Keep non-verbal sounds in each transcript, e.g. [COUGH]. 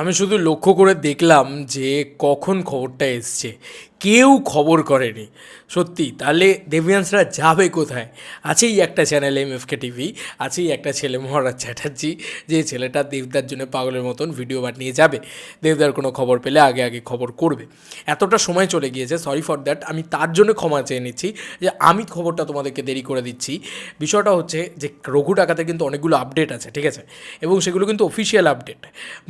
আমি শুধু লক্ষ্য করে দেখলাম যে কখন খবরটা এসছে। কেউ খবর করেনি। সত্যি, তাহলে দেবিয়ান্সরা যাবে কোথায়? আছেই একটা চ্যানেল এম এফকে টিভি আছেই একটা ছেলে মহারাজ চ্যাটার্জি, যে ছেলেটা দেবদার জন্য পাগলের মতন ভিডিও বানিয়ে যাবে। দেবদার কোনো খবর পেলে আগে আগে খবর করবে। এতটা সময় চলে গিয়েছে সরি ফর দ্যাট আমি তার জন্য ক্ষমা চেয়ে নিচ্ছি যে আমি খবরটা তোমাদেরকে দেরি করে দিচ্ছি। বিষয়টা হচ্ছে যে রঘু ডাকাতে কিন্তু অনেকগুলো আপডেট আছে, ঠিক আছে? এবং সেগুলো কিন্তু অফিসিয়াল আপডেট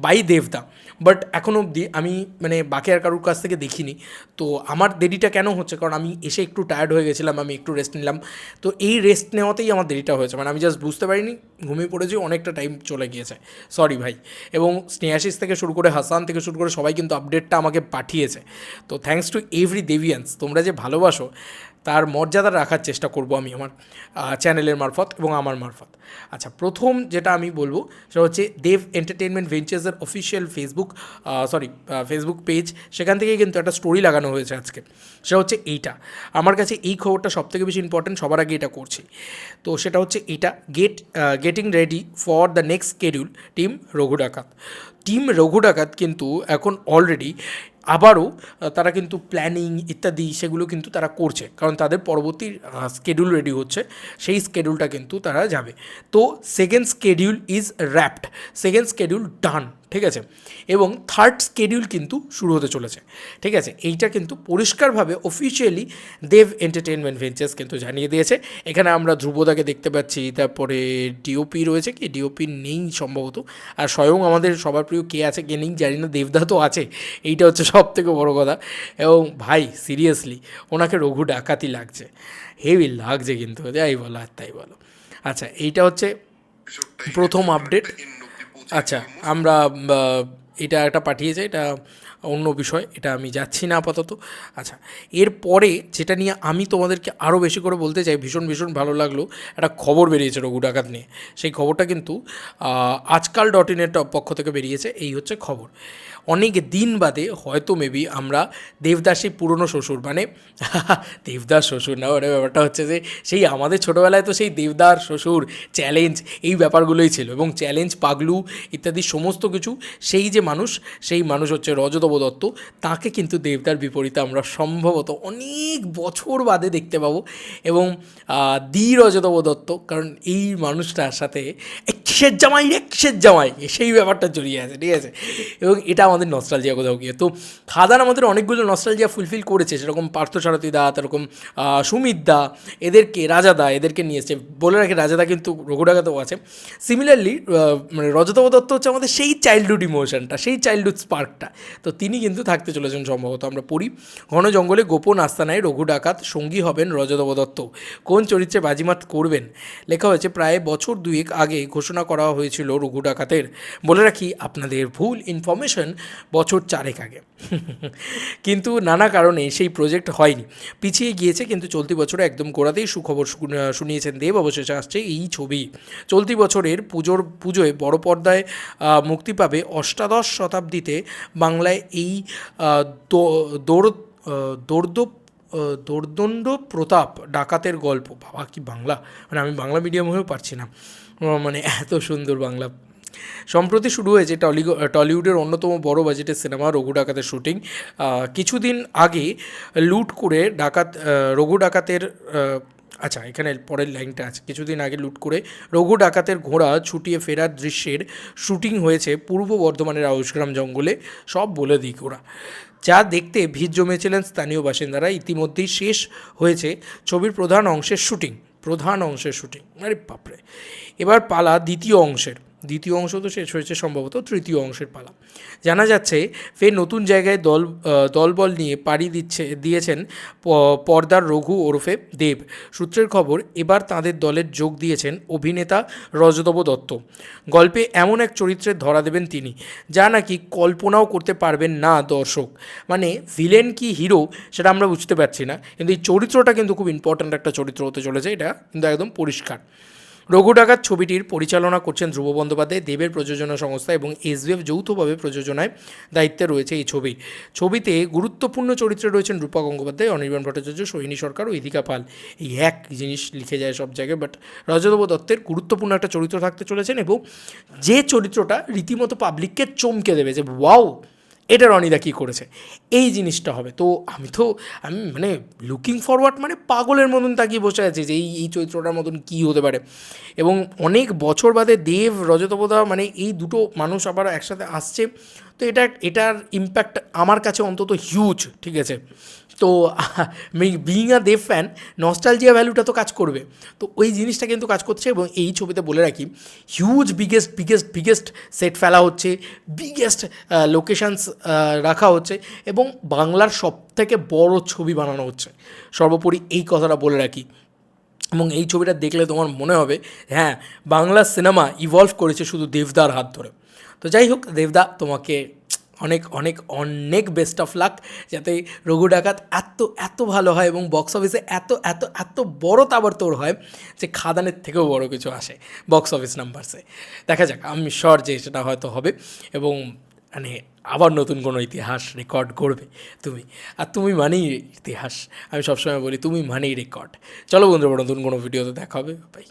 বাই দেবদা বাট এখন অবধি আমি মানে বাকি আর কারোর কাছ থেকে দেখিনি। তো আমার দেরিটা কেন হচ্ছে? কারণ আমি এসে একটু টায়ার্ড হয়ে গেছিলাম, আমি একটু রেস্ট নিলাম। তো এই রেস্ট নেওয়াতেই আমার দেরিটা হয়েছে। মানে আমি জাস্ট বুঝতে পারিনি, ঘুমিয়ে পড়েছি, অনেকটা টাইম চলে গিয়েছে। সরি ভাই। এবং স্নেহাশিস থেকে শুরু করে হাসান থেকে শুরু করে সবাই কিন্তু আপডেটটা আমাকে পাঠিয়েছে। তো থ্যাঙ্কস টু এভরি দেভিয়ান্স তোমরা যে ভালোবাসো তার মর্যাদা রাখার চেষ্টা করব আমি আমার চ্যানেলের মারফত এবং আমার মারফত। আচ্ছা প্রথম যেটা আমি বলব সেটা হচ্ছে Dev entertainment ভেঞ্চার্সের official Facebook sorry Facebook page সেখান থেকে কিন্তু একটা স্টোরি লাগানো হয়েছে আজকে। সেটা হচ্ছে এইটা। আমার কাছে এই খবরটা সবথেকে বেশি ইম্পর্টেন্ট সবার আগে এটা করছি। তো সেটা হচ্ছে এটা get getting ready for the next schedule team Raghu Dakat team Raghu ডাকাত কিন্তু এখন অলরেডি আবারও তারা কিন্তু প্ল্যানিং ইত্যাদি সেগুলো কিন্তু তারা করছে। কারণ তাদের পরবর্তী স্কেডিউল রেডি হচ্ছে, সেই স্কেডিউলটা কিন্তু তারা যাবে। তো second schedule is wrapped second schedule done ঠিক আছে? এবং থার্ড স্কেডিউল কিন্তু শুরু হতে চলেছে। ঠিক আছে? এইটা কিন্তু পরিষ্কারভাবে অফিসিয়ালি দেব এন্টারটেনমেন্ট ভেঞ্চার্স কিন্তু জানিয়ে দিয়েছে। এখানে আমরা ধ্রুবদাকে দেখতে পাচ্ছি তারপরে ডিওপি রয়েছে কি? ডিওপি নেই সম্ভবত। আর স্বয়ং আমাদের সবার প্রিয় কে আছে কে নেই জানি না দেবদা তো আছে। এইটা হচ্ছে সব থেকে বড়ো কথা। এবং ভাই সিরিয়াসলি ওনাকে রঘু ডাকাতি লাগছে। হেভি লাগছে কিন্তু যাই বলো আর তাই বলো। আচ্ছা এইটা হচ্ছে প্রথম আপডেট আচ্ছা আমরা এটা একটা পাঠিয়েছে এটা অন্য বিষয়, এটা আমি যাচ্ছি না আপাতত। আচ্ছা এরপরে যেটা নিয়ে আমি তোমাদেরকে আরও বেশি করে বলতে চাই, ভীষণ ভীষণ ভালো লাগল, একটা খবর বেরিয়েছে রঘু ডাকাত নিয়ে। সেই খবরটা কিন্তু আজকাল ডট ইনের পক্ষ থেকে বেরিয়েছে, এই হচ্ছে খবর। অনেক দিন বাদে হয়তো মেবি আমরা দেবদাসী পুরনো শ্বশুর মানে [LAUGHS] দেবদাস শ্বশুর না ওটা ব্যাপারটা হচ্ছে যে, সেই আমাদের ছোটোবেলায় তো সেই দেবদার শ্বশুর চ্যালেঞ্জ এই ব্যাপারগুলোই ছিল। এবং চ্যালেঞ্জ পাগলু ইত্যাদি সমস্ত কিছু, সেই যে মানুষ, সেই মানুষ হচ্ছে রজতব দত্ত, তাকে কিন্তু দেবদার বিপরীতে আমরা সম্ভবত অনেক বছর বাদে দেখতে পাবো। এবং দি রজতব দত্ত, কারণ এই মানুষটার সাথে একশের জামাই একশের জামাই, সেই ব্যাপারটা জড়িয়ে আছে, ঠিক আছে? এবং এটা আমাদের নস্টালজিয়া কোথাও গিয়ে। তো খাদান আমাদের অনেকগুলো নস্টালজিয়া ফুলফিল করেছে, সেরকম পার্থসারথী দা, তারকম সুমিত দা, এদেরকে রাজাদা এদেরকে নিয়ে বলে রাখে রাজাদা কিন্তু রঘুডাগাতেও আছে। সিমিলারলি মানে রজতব দত্ত হচ্ছে আমাদের সেই চাইল্ডহুড ইমোশনটা সেই চাইল্ডহুড স্পার্কটা তো তিনি কিন্তু থাকতে চলেছেন সম্ভবত, আমরা পড়ি। ঘন জঙ্গলে গোপন আস্তানায় রঘু ডাকাত সঙ্গী হবেন রজতব দত্ত। কোন চরিত্রে বাজিমাত করবেন? লেখা হয়েছে, প্রায় বছর দুয়েক আগে ঘোষণা করা হয়েছিল রঘু ডাকাতের বলে রাখি, আপনাদের ভুল ইনফরমেশন বছর চারেক আগে। [LAUGHS] কিন্তু নানা কারণে সেই প্রজেক্ট হয়নি। পিছিয়ে গিয়েছে, কিন্তু চলতি বছরে একদম গোড়াতেই সুখবর শুন- শুনিয়েছেন দেব অবশেষে আসছে এই ছবি। চলতি বছরের পুজোর, পুজোয় বড় পর্দায় মুক্তি পাবে অষ্টাদশ শতাব্দীতে বাংলায় এই দৌর্দ দোর্দণ্ড প্রতাপ ডাকাতের গল্প। বাবা, কি বাংলা? মানে আমি বাংলা মিডিয়াম হয়েও পারছি না। মানে এত সুন্দর বাংলা। সম্প্রতি শুরু হয়েছে টলি টলিউডের অন্যতম বড় বাজেটের সিনেমা রঘু ডাকাতের শুটিং কিছুদিন আগে লুট করে ডাকাত রঘু ডাকাতের আচ্ছা এখানে পরের লাইনটা আছে। কিছুদিন আগে লুট করে রঘু ডাকাতের ঘোড়া ছুটিয়ে ফেরার দৃশ্যের শুটিং হয়েছে পূর্ব বর্ধমানের আউশগ্রাম জঙ্গলে, সব বলে দিই ওরা। যা দেখতে ভিড় জমেছিলেন স্থানীয় বাসিন্দারা, ইতিমধ্যেই শেষ হয়েছে ছবির প্রধান অংশের শুটিং, প্রধান অংশের শুটিং। আরে বাপরে! এবার পালা দ্বিতীয় অংশের। দ্বিতীয় অংশ তো শেষ হয়েছে সম্ভবত তৃতীয় অংশের পালা। জানা যাচ্ছে, ফের নতুন জায়গায় দল দলবল নিয়ে পাড়ি দিচ্ছে, দিয়েছেন পর্দার রঘু ওরফে দেব। সূত্রের খবর, এবার তাদের দলের যোগ দিয়েছেন অভিনেতা রজতব দত্ত। গল্পে এমন এক চরিত্রের ধরা দেবেন তিনি, যা নাকি কল্পনাও করতে পারবেন না দর্শক। মানে ভিলেন কি হিরো সেটা আমরা বুঝতে পারছি না, কিন্তু এই চরিত্রটা কিন্তু খুব ইম্পর্ট্যান্ট একটা চরিত্র হতে চলেছে, এটা কিন্তু একদম পরিষ্কার। রঘু ডাকাত ছবিটির পরিচালনা করছেন ধ্রুব বন্দ্যোপাধ্যায়, দেবের প্রযোজনা সংস্থা এবং এসবিএফ যৌথভাবে প্রযোজনায় দায়িত্বে রয়েছে এই ছবি। ছবিতে গুরুত্বপূর্ণ চরিত্রে রয়েছেন রূপা গঙ্গোপাধ্যায়, অনির্বাণ ভট্টাচার্য সোহিনী সরকার ও ইদিকা পাল। এই এক জিনিস লিখে যায় সব জায়গায় বাট রজতব দত্তের গুরুত্বপূর্ণ একটা চরিত্র থাকতে চলেছেন এবং যে চরিত্রটা রীতিমতো পাবলিককে চমকে দেবে যে ওয়াও এটা রনিদা কী করেছে? এই জিনিসটা হবে। তো আমি তো, আমি মানে লুকিং ফরওয়ার্ড মানে পাগলের মতন তাকিয়ে বসে আছি যে এই এই চরিত্রটার মতন কী হতে পারে। এবং অনেক বছর বাদে দেব, রজতপদা মানে এই দুটো মানুষ আবার একসাথে আসছে। তো এটা, এটার ইম্প্যাক্ট আমার কাছে অন্তত হিউজ ঠিক আছে? তো being a Dev fan nostalgia ভ্যালুটা তো কাজ করবে। তো ওই জিনিসটা কিন্তু কাজ করছে এবং এই ছবিতে বলে রাখি huge biggest biggest biggest set ফেলা হচ্ছে বিগেস্ট লোকেশানস রাখা হচ্ছে এবং বাংলার সব থেকে বড় ছবি বানানো হচ্ছে। সর্বোপরি এই কথাটা বলে রাখি। এবং এই ছবিটা দেখলে তোমার মনে হবে হ্যাঁ বাংলা সিনেমা ইভলভ করেছে শুধু দেবদার হাত ধরে। তো যাই হোক, দেবদা তোমাকে অনেক অনেক অনেক বেস্ট অফ লাক যাতে রঘু ডাকাত এত এত ভালো হয় এবং বক্স অফিসে এত এত এত বড় তাবড়তোড় হয় যে খাদানের থেকেও বড় কিছু আসে বক্স অফিস নাম্বারসে দেখা যাক, আমি শর যে সেটা হয়তো হবে এবং মানে আবার নতুন কোনো ইতিহাস রেকর্ড করবে তুমি। আর তুমি মানেই ইতিহাস। আমি সবসময় বলি, তুমি মানেই রেকর্ড চলো বন্ধুরা নতুন কোনো ভিডিওতে দেখা হবে। বাই